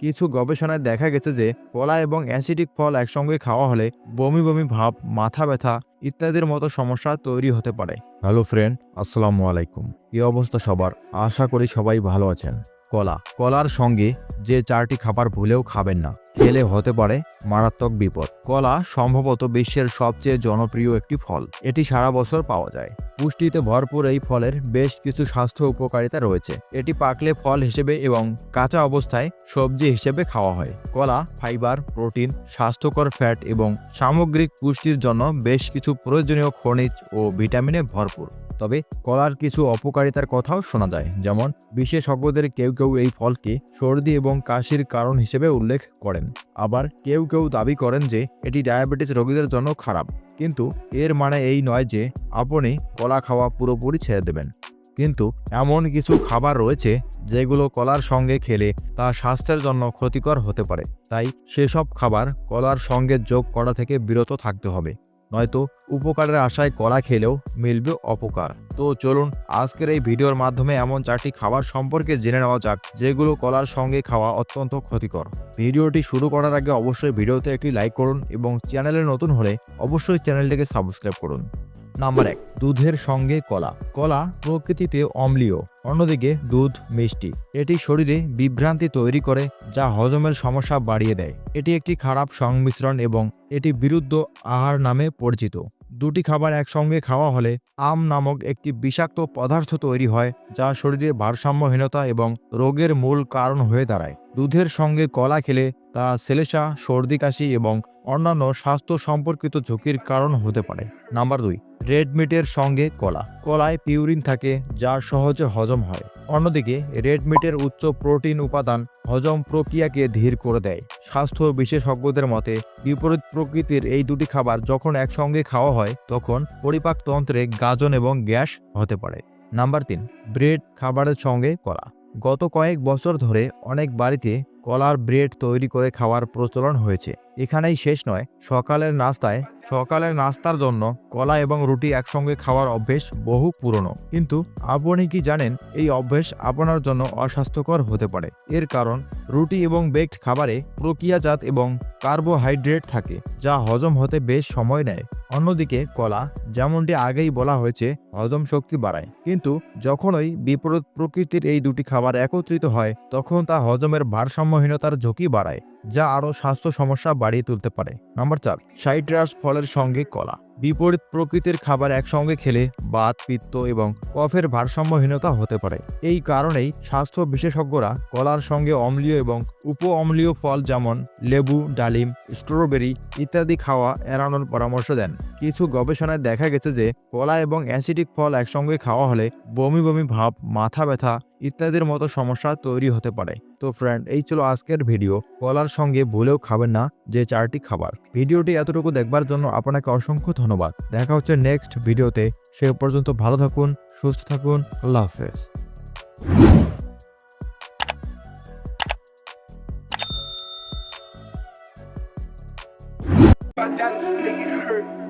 কিছু গবেষণায় দেখা গেছে যে কলা এবং অ্যাসিডিক ফল একসঙ্গে খাওয়া হলে বমি বমি ভাব, মাথা ব্যথা ইত্যাদির মতো সমস্যা তৈরি হতে পারে। হ্যালো ফ্রেন্ড, আসসালামু আলাইকুম। এই অবস্থা সবার। আশা করি সবাই ভালো আছেন। কলা। কলার সঙ্গে যে চারটি খাবার ভুলেও খাবেন না। খেলে হতে পারে মারাত্মক বিপদ। কলা সম্ভবত বিশ্বের সবচেয়ে জনপ্রিয় একটি ফল। এটি সারা বছর পাওয়া যায়। পুষ্টিতে ভরপুর এই ফলের বেশ কিছু স্বাস্থ্য উপকারিতা রয়েছে। এটি পাকলে ফল হিসেবে এবং কাঁচা অবস্থায় সবজি হিসেবে খাওয়া হয়। কলা, ফাইবার, প্রোটিন, স্বাস্থ্যকর ফ্যাট এবং সামগ্রিক পুষ্টির জন্য বেশ কিছু প্রয়োজনীয় খনিজ ও ভিটামিনে ভরপুর। তবে কলার কিছু অপকারিতার কথাও শোনা যায়, যেমন বিশেষজ্ঞদের কেউ কেউ এই ফলকে সর্দি এবং কাশির কারণ হিসেবে উল্লেখ করেন। আবার কেউ কেউ দাবি করেন যে এটি ডায়াবেটিস রোগীদের জন্য খারাপ, কিন্তু এর মানে এই নয় যে আপনি কলা খাওয়া পুরোপুরি ছেড়ে দেবেন। কিন্তু এমন কিছু খাবার রয়েছে যেগুলো কলার সঙ্গে খেলে তা স্বাস্থ্যের জন্য ক্ষতিকর হতে পারে, তাই সেসব খাবার কলার সঙ্গে যোগ করা থেকে বিরত থাকতে হবে। নয়তো উপকারের আশায় কলা খেলেও মিলবে অপকার। তো চলুন, আজকের এই ভিডিওর মাধ্যমে এমন চারটি খাবার সম্পর্কে জেনে নেওয়া যাক, যেগুলো কলার সঙ্গে খাওয়া অত্যন্ত ক্ষতিকর। ভিডিওটি শুরু করার আগে অবশ্যই ভিডিওতে একটি লাইক করুন এবং চ্যানেলে নতুন হলে অবশ্যই চ্যানেলটিকে সাবস্ক্রাইব করুন। নাম্বার এক, দুধের সঙ্গে কলা। কলা প্রকৃতিতে অম্লীয়, অন্যদিকে দুধ মিষ্টি। এটি শরীরে বিভ্রান্তি তৈরি করে, যা হজমের সমস্যা বাড়িয়ে দেয়। এটি একটি খারাপ সংমিশ্রণ এবং এটি বিরুদ্ধ আহার নামে পরিচিত। দুটি খাবার একসঙ্গে খাওয়া হলে আম নামক একটি বিষাক্ত পদার্থ তৈরি হয়, যা শরীরে ভারসাম্যহীনতা এবং রোগের মূল কারণ হয়ে দাঁড়ায়। দুধের সঙ্গে কলা খেলে তা সেলেসা সর্দি, কাশি এবং অন্যান্য স্বাস্থ্য সম্পর্কিত ঝুঁকির কারণ হতে পারে। নাম্বার দুই, রেড মিটের সঙ্গে কলা। কলায় পিউরিন থাকে, যা সহজে হজম হয়। অন্যদিকে, রেড মিটের উচ্চ প্রোটিন উপাদান হজম প্রক্রিয়াকে ধীর করে দেয়। স্বাস্থ্য বিশেষজ্ঞদের মতে, বিপরীত প্রকৃতির এই দুটি খাবার যখন একসঙ্গে খাওয়া হয়, তখন পরিপাকতন্ত্রে গাজন এবং গ্যাস হতে পারে। নাম্বার তিন, ব্রেড খাবারের সঙ্গে কলা। গত কয়েক বছর ধরে অনেক বাড়িতে কলার ব্রেড তৈরি করে খাওয়ার প্রচলন হয়েছে। এখানেই শেষ নয়, সকালের নাস্তায়, সকালের নাস্তার জন্য কলা এবং রুটি একসঙ্গে খাওয়ার অভ্যেস বহু পুরনো। কিন্তু আপনি কি জানেন, এই অভ্যেস আপনার জন্য অস্বাস্থ্যকর হতে পারে। এর কারণ, রুটি এবং বেকড খাবারে প্রক্রিয়াজাত এবং কার্বোহাইড্রেট থাকে, যা হজম হতে বেশ সময় নেয়। অন্যদিকে কলা, যেমনটি আগেই বলা হয়েছে, হজম শক্তি বাড়ায়। কিন্তু যখনই বিপরীত প্রকৃতির এই দুটি খাবার একত্রিত হয়, তখন তা হজমের ভারসাম্যহীনতার ঝুঁকি বাড়ায়, যা আরও স্বাস্থ্য সমস্যা বাড়িয়ে তুলতে পারে। নাম্বার চার, সাইট্রাস ফলের সঙ্গে কলা। বিপরীত প্রকৃতির খাবার একসঙ্গে খেলে বাত, পিত্ত এবং কফের ভারসাম্যহীনতা হতে পারে। এই কারণেই স্বাস্থ্য বিশেষজ্ঞরা কলার সঙ্গে অম্লীয় এবং উপ অম্লীয় ফল যেমন লেবু, ডালিম, স্ট্রবেরি ইত্যাদি খাওয়া এড়ানোর পরামর্শ দেন। কিছু গবেষণায় দেখা গেছে যে কলা এবং অ্যাসিডিক ফল একসঙ্গে খাওয়া হলে বমি বমি ভাব, মাথা ব্যথা ইত্যাদির মতো সমস্যা তৈরি হতে পারে। তো ফ্রেন্ড এই ছিল আজকের ভিডিও কলার সঙ্গে ভুলেও খাবেন না যে চারটি খাবার। ভিডিওটি এতটুকু দেখবার জন্য আপনাকে অসংখ্য ধন্যবাদ। দেখা হচ্ছে নেক্সট ভিডিওতে সে পর্যন্ত ভালো থাকুন, সুস্থ থাকুন। আল্লাহ হাফেজ। It hurt.